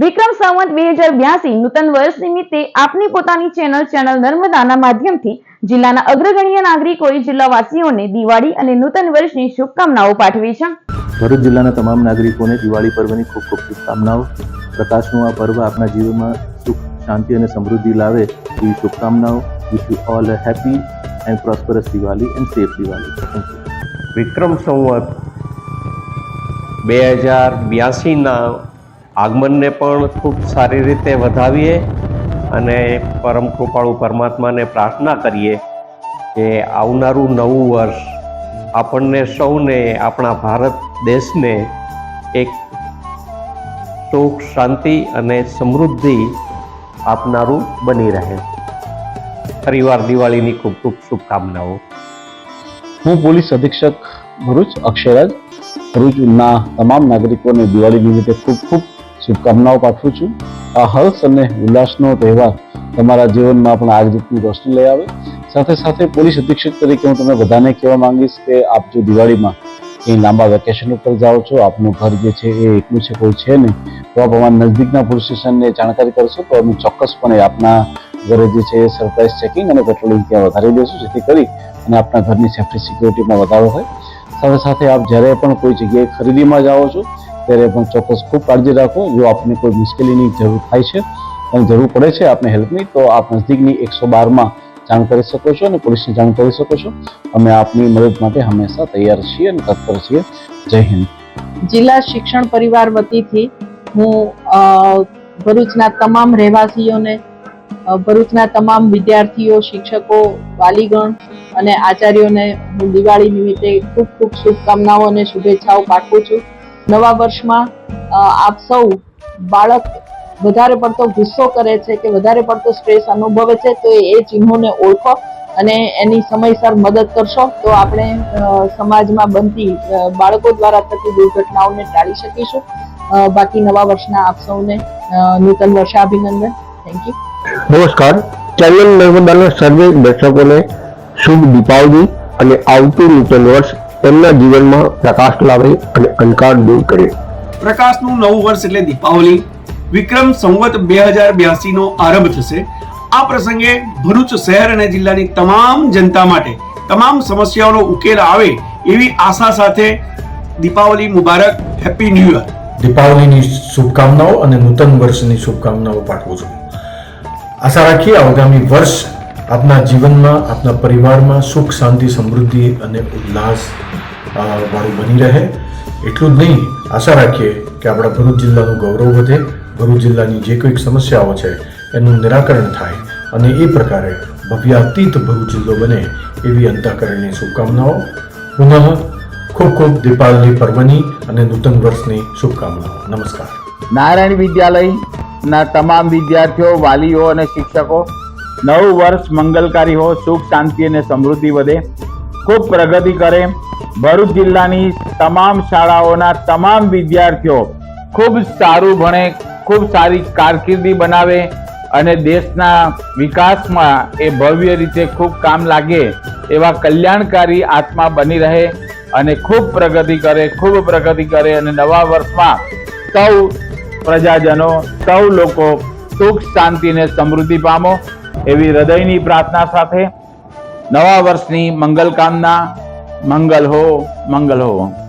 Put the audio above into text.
વિક્રમ સંવત બે હજાર બ્યાસી નૂતન વર્ષ નિમિત્તે આપની પોતાની ચેનલ ચેનલ નર્મદાના માધ્યમથી જિલ્લાના અગ્રગણ્ય નાગરિકોએ જિલ્લાવાસીઓને દિવાળી અને નૂતન વર્ષની શુભકામનાઓ પાઠવી છે. ભરૂચ જિલ્લાના તમામ નાગરિકોને દિવાળી પર્વની ખૂબ ખૂબ શુભકામનાઓ. પ્રકાશનું આ પર્વ આપણા જીવનમાં સુખ શાંતિ અને સમૃદ્ધિ લાવે એવી શુભકામનાઓ. Wish you all a happy and prosperous Diwali and safe Diwali. Vikram Samvat બે હજાર બ્યાસીના આગમનને પણ ખૂબ સારી રીતે વધાવીએ અને પરમ કૃપાળુ પરમાત્માને પ્રાર્થના કરીએ કે આવનારું નવું વર્ષ આપણને સૌને, આપણા ભારત દેશને એક સુખ, શાંતિ અને સમૃદ્ધિ આપનારું બની રહે. ફરીવાર દિવાળીની ખૂબ ખૂબ શુભકામનાઓ. હું પોલીસ અધિક્ષક ભરૂચ અક્ષયરાજ. ભરૂચના તમામ નાગરિકોને દિવાળી નિમિત્તે ખૂબ ખૂબ શુભકામનાઓ પાઠવું છું. આ હર્ષ અને ઉલ્લાસનો તહેવાર તમારા જીવનમાં પણ આ જ રીતની રોશની લઈ આવે. સાથે સાથે પોલીસ અધિક્ષક તરીકે હું તમને બધાને કહેવા માંગીશ કે આપ જો દિવાળીમાં કંઈ લાંબા વેકેશન ઉપર જાઓ છો, આપનું ઘર જે છે એ એકલું છે, કોઈ છે નહીં, તો આપ અમારા નજદીકના પોલીસ સ્ટેશનને જાણકારી કરશો તો અમે ચોક્કસપણે આપના ઘરે જે છે એ સરપ્રાઇઝ ચેકિંગ અને પેટ્રોલિંગ ત્યાં વધારી દઈશું, જેથી કરી અને આપના ઘરની સેફ્ટી સિક્યુરિટીમાં વધારો હોય સાથે સાથે આપ જ્યારે પણ કોઈ જગ્યાએ ખરીદીમાં જાઓ છો ત્યારે પણ ચોક્કસ ખૂબ કાળજી રાખો. જો આપને કોઈ મુશ્કેલીની જરૂર થાય છે અને જરૂર પડે છે આપને હેલ્પની, તો આપ નજીકની એકસો બારમાં જાણ કરી શકો છો અને પોલીસને જાણ કરી શકો છો. અમે આપની મદદ માટે હંમેશા તૈયાર છીએ અને તત્પર છીએ. જય હિન્દ. જિલ્લા શિક્ષણ પરિવાર વતીથી હું ભરૂચના તમામ રહેવાસીઓને ભરૂચના તમામ વિદ્યાર્થીઓ, શિક્ષકો, વાલીગણ અને આચાર્યોને હું દિવાળી નિમિત્તે ખૂબ ખૂબ શુભકામનાઓ અને શુભેચ્છાઓ પાઠવું છું. નવા વર્ષમાં આપ સૌ બાળક વધારે પડતો ગુસ્સો કરે છે કે વધારે પડતો સ્ટ્રેસ અનુભવે છે, તો એ ચિહ્નોને ઓળખો અને એની સમયસર મદદ કરશો, તો આપણે સમાજમાં બનતી બાળકો દ્વારા થતી દુર્ઘટનાઓને ટાળી શકીશું. બાકી નવા વર્ષના આપ સૌને નૂતન વર્ષાભિનંદન. થેન્ક યુ નમસ્કાર. ચેનલ નર્મદાના સર્વે દર્શકોને શુભ દીપાવલી અને આવતું નૂતન વર્ષ તેમના જીવનમાં પ્રકાશ લાવે અને અંધકાર દૂર કરે. પ્રકાશનું નવું વર્ષ એટલે દીપાવલી. વિક્રમ સંવત બે હજાર બ્યાસી નો આરંભ થશે. આ પ્રસંગે ભરૂચ શહેર અને જિલ્લાની તમામ જનતા માટે તમામ સમસ્યાઓનો ઉકેલ આવે એવી આશા સાથે દીપાવલી મુબારક હેપી ન્યૂ યર દીપાવલીની શુભકામનાઓ અને નૂતન વર્ષની શુભકામનાઓ પાઠવું છું. આશા રાખીએ આગામી વર્ષ આપના જીવનમાં, આપના પરિવારમાં સુખ, શાંતિ, સમૃદ્ધિ અને ઉલ્લાસ વાળું બની રહે. એટલું જ નહીં, આશા રાખીએ કે આપણા ભરૂચ જિલ્લાનું ગૌરવ વધે. ભરૂચ જિલ્લાની જે કોઈક સમસ્યાઓ છે, એનું નિરાકરણ થાય અને એ પ્રકારે ભવ્યાતીત ભરૂચ જિલ્લો બને એવી અંતઃકરણની શુભકામનાઓ. પુનઃ ખૂબ ખૂબ દીપાવલી પર્વની અને નૂતન વર્ષની શુભકામનાઓ. નમસ્કાર. નારાયણ વિદ્યાલયના તમામ વિદ્યાર્થીઓ, વાલીઓ અને શિક્ષકો નવું વર્ષ મંગલકારી હો, સુખ, શાંતિ અને સમૃદ્ધિ વધે. ખૂબ પ્રગતિ કરે. ભરૂચ જિલ્લાની તમામ શાળાઓના તમામ વિદ્યાર્થીઓ ખૂબ સારું ભણે, ખૂબ સારી કારકિર્દી બનાવે અને દેશના વિકાસમાં એ ભવ્ય રીતે ખૂબ કામ લાગે એવા કલ્યાણકારી આત્મા બની રહે અને ખૂબ પ્રગતિ કરે, ખૂબ પ્રગતિ કરે અને નવા વર્ષમાં સૌ પ્રજાજનો, સૌ લોકો સુખ, શાંતિ અને સમૃદ્ધિ પામો. એવી હૃદયની પ્રાર્થના સાથે નવા વર્ષની મંગલ કામના મંગલ હો મંગલ હો.